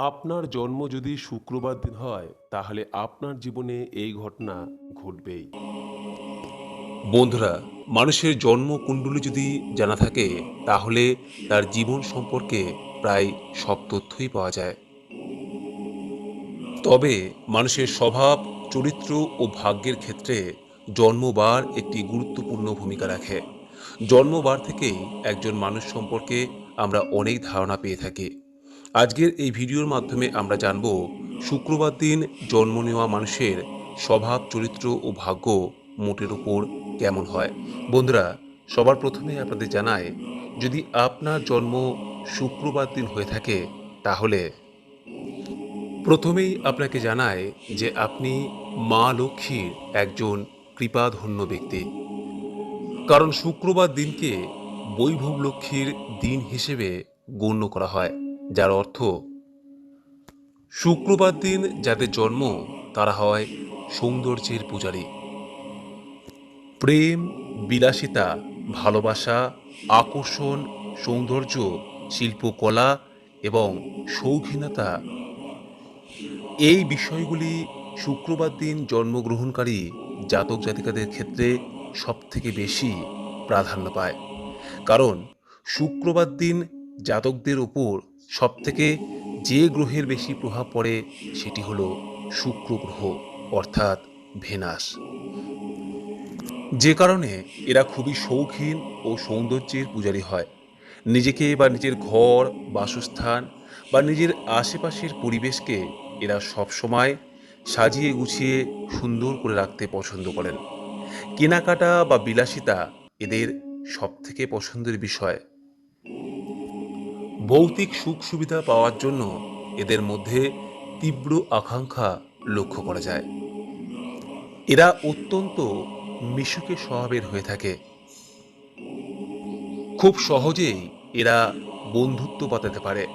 আপনার জন্ম যদি শুক্রবার দিন হয়, তাহলে আপনার জীবনে এই ঘটনা ঘটবেই। বন্ধুরা, মানুষের জন্ম কুণ্ডলী যদি জানা থাকে, তাহলে তার জীবন সম্পর্কে প্রায় সব তথ্যই পাওয়া যায়। তবে মানুষের স্বভাব, চরিত্র ও ভাগ্যের ক্ষেত্রে জন্মবার একটি গুরুত্বপূর্ণ ভূমিকা রাখে। জন্মবার থেকেই একজন মানুষ সম্পর্কে আমরা অনেক ধারণা পেয়ে থাকি। আজকের এই ভিডিওর মাধ্যমে আমরা জানব, শুক্রবার দিন জন্ম নেওয়া মানুষের স্বভাব, চরিত্র ও ভাগ্য মোটের উপর কেমন হয়? বন্ধুরা, সবার প্রথমে আপনাদের জানায় যদি আপনার জন্ম শুক্রবার দিন হয়ে থাকে, তাহলে প্রথমেই আপনাকে জানায় যে আপনি মা লক্ষ্মীর একজন কৃপাধন্য ব্যক্তি। কারণ শুক্রবার দিনকে বৈভব লক্ষ্মীর দিন হিসেবে গণ্য করা হয়। যার অর্থ, শুক্রবার দিন যাদের জন্ম, তারা হয় সৌন্দর্যের পূজারী। প্রেম, বিলাসিতা, ভালোবাসা, আকর্ষণ, সৌন্দর্য শিল্পকলা এবং শৌখিনতা। এই বিষয়গুলি শুক্রবার দিন জন্মগ্রহণকারী জাতক জাতিকাদের ক্ষেত্রে সবথেকে বেশি প্রাধান্য পায়। কারণ, শুক্রবার দিন জাতকদের ওপর সবথেকে যে গ্রহের বেশি প্রভাব পড়ে সেটি হলো শুক্র গ্রহ, অর্থাৎ ভেনাস। যে কারণে এরা খুবই শৌখিন ও সৌন্দর্যের পূজারী হয়। নিজেকে বা নিজের ঘর, বাসস্থান বা নিজের আশেপাশের পরিবেশকে এরা সবসময় সাজিয়ে গুছিয়ে সুন্দর করে রাখতে পছন্দ করেন। কেনাকাটা বা বিলাসিতা এদের সবথেকে পছন্দের বিষয়। ভৌতিক সুখ সুবিধা পাওয়ার জন্য এদের মধ্যে তীব্র আকাঙ্ক্ষা লক্ষ্য করা যায়। এরা অত্যন্ত মিশুকে স্বভাবের হয়ে থাকে। খুব সহজেই এরা বন্ধুত্ব পাতাতে পারে।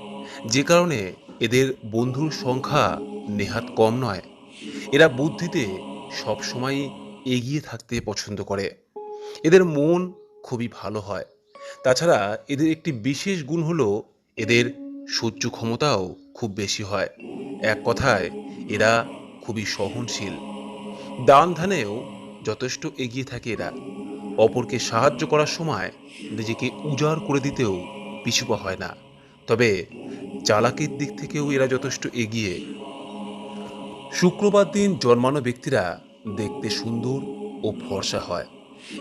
যে কারণে এদের বন্ধুর সংখ্যা নেহাত কম নয়। এরা বুদ্ধিতে সবসময় এগিয়ে থাকতে পছন্দ করে। এদের মন খুবই ভালো হয়। তাছাড়া এদের একটি বিশেষ গুণ হলো এদের সহ্য ক্ষমতাও খুব বেশি হয়। এক কথায়, এরা খুবই সহনশীল। দান ধানেও যথেষ্ট এগিয়ে থাকে এরা। অপরকে সাহায্য করার সময় নিজেকে উজাড় করে দিতেও পিছুপা হয় না। তবে চালাকির দিক থেকেও এরা যথেষ্ট এগিয়ে। শুক্রবার দিন জন্মানো ব্যক্তিরা দেখতে সুন্দর ও ফর্সা হয়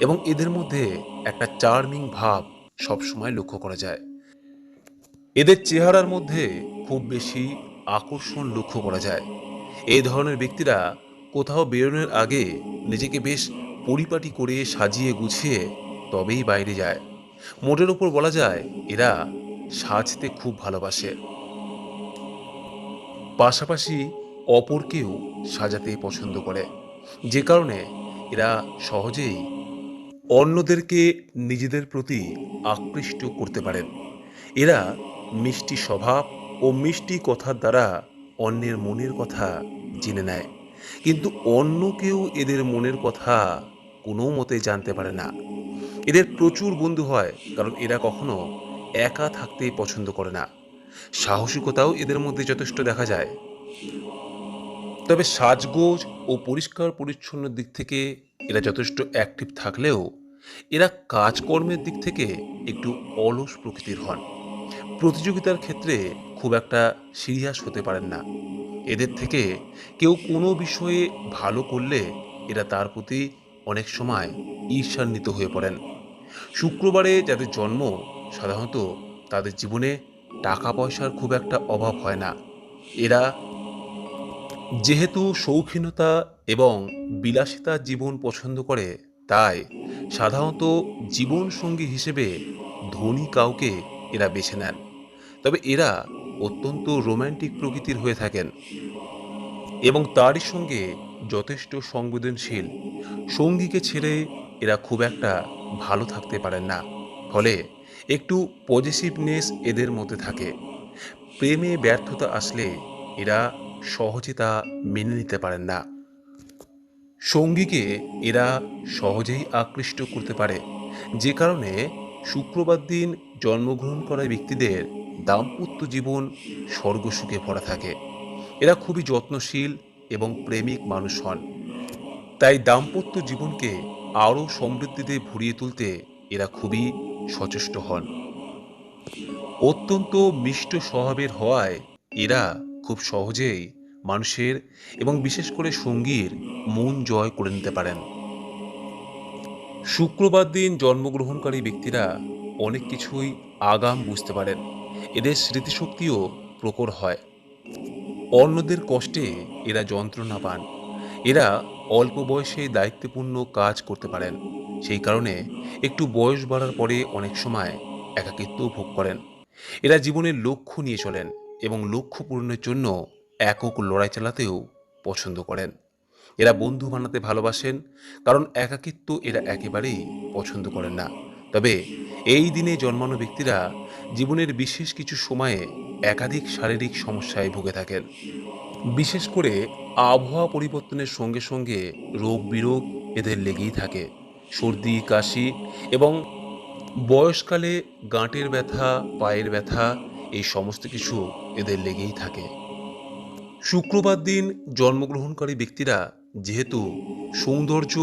এবং এদের মধ্যে একটা চার্মিং ভাব সবসময় লক্ষ্য করা যায়। এদের চেহারার মধ্যে খুব বেশি আকর্ষণ লক্ষ্য করা যায়। এই ধরনের ব্যক্তিরা কোথাও বেরোনোর আগে নিজেকে বেশ পরিপাটি করে সাজিয়ে গুছিয়ে তবেই বাইরে যায়। মোটের ওপর বলা যায়, এরা সাজতে খুব ভালোবাসে। পাশাপাশি অপরকেও সাজাতে পছন্দ করে। যে কারণে এরা সহজেই অন্যদেরকে নিজেদের প্রতি আকৃষ্ট করতে পারেন। এরা মিষ্টি স্বভাব ও মিষ্টি কথার দ্বারা অন্যের মনের কথা জেনে নেয়। কিন্তু অন্য কেউ এদের মনের কথা কোনো মতে জানতে পারে না। এদের প্রচুর বন্ধু হয়, কারণ এরা কখনো একা থাকতে পছন্দ করে না। সাহসিকতাও এদের মধ্যে যথেষ্ট দেখা যায়। তবে সাজগোজ ও পরিষ্কার পরিচ্ছন্ন দিক থেকে এরা যথেষ্ট অ্যাক্টিভ থাকলেও এরা কাজকর্মের দিক থেকে একটু অলস প্রকৃতির হন। প্রতিযোগিতার ক্ষেত্রে খুব একটা সিরিয়াস হতে পারেন না। এদের থেকে কেউ কোনো বিষয়ে ভালো করলে এরা তার প্রতি অনেক সময় ঈর্ষান্বিত হয়ে পড়েন। শুক্রবারে যাদের জন্ম, সাধারণত তাদের জীবনে টাকা পয়সার খুব একটা অভাব হয় না। এরা যেহেতু শৌখিনতা এবং বিলাসিতা জীবন পছন্দ করে, তাই সাধারণত জীবনসঙ্গী হিসেবে ধনী কাউকে এরা বেছে নেন। তবে এরা অত্যন্ত রোম্যান্টিক প্রকৃতির হয়ে থাকেন এবং তারই সঙ্গে যথেষ্ট সংবেদনশীল। সঙ্গীকে ছেড়ে এরা খুব একটা ভালো থাকতে পারেন না। ফলে একটু পজিটিভনেস এদের মধ্যে থাকে। প্রেমে ব্যর্থতা আসলে এরা সহজে তা মেনে নিতে পারেন না। সঙ্গীকে এরা সহজেই আকৃষ্ট করতে পারে। যে কারণে শুক্রবার দিন জন্মগ্রহণ করা ব্যক্তিদের দাম্পত্য জীবন স্বর্গসুখে ভরা থাকে। এরা খুবই যত্নশীল এবং প্রেমিক মানুষ হন। তাই দাম্পত্য জীবনকে আরও সমৃদ্ধিতে ভরিয়ে তুলতে এরা খুবই সচেষ্ট হন। অত্যন্ত মিষ্ট স্বভাবের হওয়ায় এরা খুব সহজেই মানুষের এবং বিশেষ করে সঙ্গীর মন জয় করে নিতে পারেন। শুক্রবার দিন জন্মগ্রহণকারী ব্যক্তিরা অনেক কিছুই আগাম বুঝতে পারেন। এদের স্মৃতিশক্তিও প্রকর হয়। অন্যদের কষ্টে এরা যন্ত্রণা পান। এরা অল্প বয়সে দায়িত্বপূর্ণ কাজ করতে পারেন। সেই কারণে একটু বয়স বাড়ার পরে অনেক সময় একাকিত্ব ভোগ করেন। এরা জীবনের লক্ষ্য নিয়ে চলেন এবং লক্ষ্য পূরণের জন্য একক লড়াই চালাতেও পছন্দ করেন। এরা বন্ধু বানাতে ভালোবাসেন, কারণ একাকিত্ব এরা একেবারেই পছন্দ করেন না। তবে এই দিনে জন্মানো ব্যক্তিরা জীবনের বিশেষ কিছু সময়ে একাধিক শারীরিক সমস্যায় ভুগে থাকেন। বিশেষ করে আবহাওয়া পরিবর্তনের সঙ্গে সঙ্গে রোগ বিরোগ এদের লেগেই থাকে। সর্দি, কাশি এবং বয়সকালে গাঁটের ব্যথা, পায়ের ব্যথা এই সমস্ত কিছু এদের লেগেই থাকে। শুক্রবার দিন জন্মগ্রহণকারী ব্যক্তিরা যেহেতু সৌন্দর্য,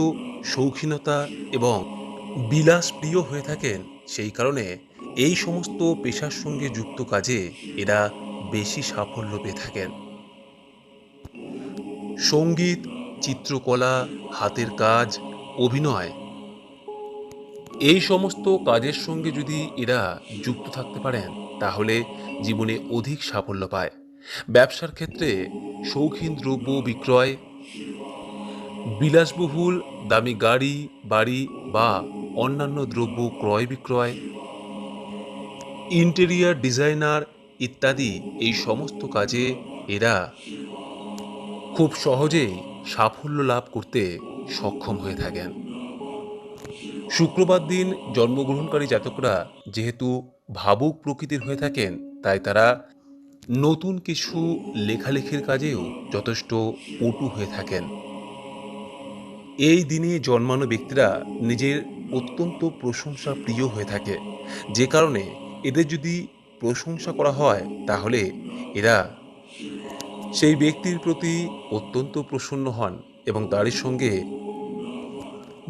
শৌখিনতা এবং বিলাসপ্রিয় হয়ে থাকেন, সেই কারণে এই সমস্ত পেশার সঙ্গে যুক্ত কাজে এরা বেশি সাফল্য পেয়ে থাকেন। সংগীত, চিত্রকলা, হাতের কাজ, অভিনয় এই সমস্ত কাজের সঙ্গে যদি এরা যুক্ত থাকতে পারেন, তাহলে জীবনে অধিক সাফল্য পায়। ব্যবসার ক্ষেত্রে শৌখিন দ্রব্য বিক্রয় বিলাসবহুল, দামি গাড়ি, বাড়ি বা অন্যান্য দ্রব্য ক্রয় বিক্রয়, ইন্টেরিয়ার ডিজাইনার ইত্যাদি এই সমস্ত কাজে এরা খুব সহজেই সাফল্য লাভ করতে সক্ষম হয়ে থাকেন। শুক্রবার দিন জন্মগ্রহণকারী জাতকরা যেহেতু ভাবুক প্রকৃতির হয়ে থাকেন, তাই তারা নতুন কিছু লেখালেখির কাজেও যথেষ্ট পটু হয়ে থাকেন। এই দিনে জন্মানো ব্যক্তিরা নিজের অত্যন্ত প্রশংসা প্রিয় হয়ে থাকে। যে কারণে এদের যদি প্রশংসা করা হয়, তাহলে এরা সেই ব্যক্তির প্রতি অত্যন্ত প্রসন্ন হন এবং তারই সঙ্গে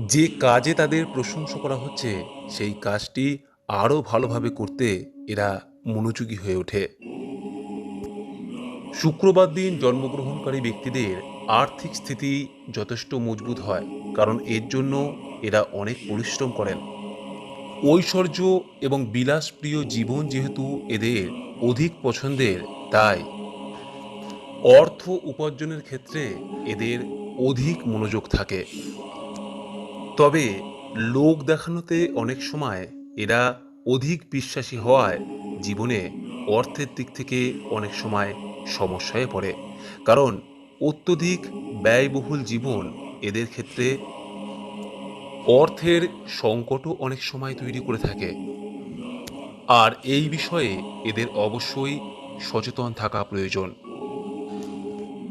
যে কাজে তাদের প্রশংসা করা হচ্ছে, সেই কাজটি আরও ভালোভাবে করতে এরা মনোযোগী হয়ে ওঠে। শুক্রবার দিন জন্মগ্রহণকারী ব্যক্তিদের আর্থিক স্থিতি যথেষ্ট মজবুত হয়, কারণ এর জন্য এরা অনেক পরিশ্রম করেন। ঐশ্বর্য এবং বিলাসপ্রিয় জীবন যেহেতু এদের অধিক পছন্দের, তাই অর্থ উপার্জনের ক্ষেত্রে এদের অধিক মনোযোগ থাকে। তবে লোক দেখানোতে অনেক সময় এরা অধিক বিশ্বাসী হওয়ায় জীবনে অর্থের দিক থেকে অনেক সময় সমস্যায় পড়ে। কারণ অত্যধিক ব্যয়বহুল জীবন এদের ক্ষেত্রে অর্থের সংকটও অনেক সময় তৈরি করে থাকে। আর এই বিষয়ে এদের অবশ্যই সচেতন থাকা প্রয়োজন।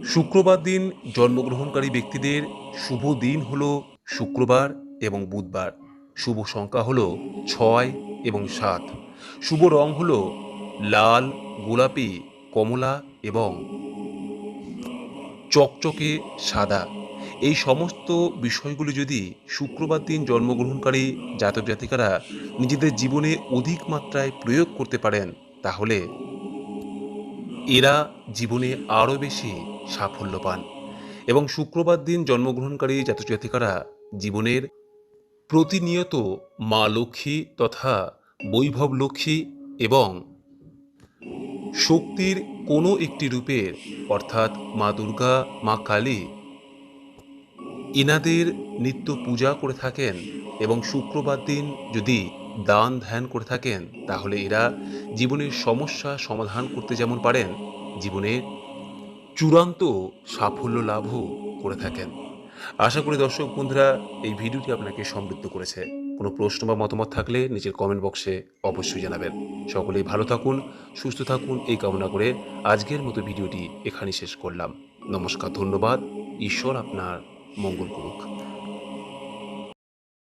শুক্রবার দিন জন্মগ্রহণকারী ব্যক্তিদের শুভ দিন হল শুক্রবার এবং বুধবার। শুভ সংখ্যা হল ছয় এবং সাত। শুভ রং হল লাল, গোলাপি, কমলা এবং চকচকে সাদা। এই সমস্ত বিষয়গুলি যদি শুক্রবার দিন জন্মগ্রহণকারী জাতক জাতিকারা নিজেদের জীবনে অধিক মাত্রায় প্রয়োগ করতে পারেন, তাহলে এরা জীবনে আরও বেশি সাফল্য পান। এবং শুক্রবার দিন জন্মগ্রহণকারী জাতক জাতিকারা জীবনের প্রতিনিয়ত মা লক্ষ্মী তথা বৈভব লক্ষ্মী এবং শক্তির কোনো একটি রূপের, অর্থাৎ মা দুর্গা, মা কালী এনাদের নিত্য পূজা করে থাকেন এবং শুক্রবার দিন যদি দান ধ্যান করে থাকেন, তাহলে এরা জীবনের সমস্যা সমাধান করতে যেমন পারেন জীবনের চূড়ান্ত সাফল্য লাভও করে থাকেন। আশা করি দর্শক বন্ধুরা, এই ভিডিওটি আপনাকে সমৃদ্ধ করেছে। কোনো প্রশ্ন বা মতামত থাকলে নিজের কমেন্ট বক্সে অবশ্যই জানাবেন। সকলেই ভালো থাকুন, সুস্থ থাকুন, এই কামনা করে আজকের মতো ভিডিওটি এখানেই শেষ করলাম। নমস্কার, ধন্যবাদ। ঈশ্বর আপনার মঙ্গল করুক।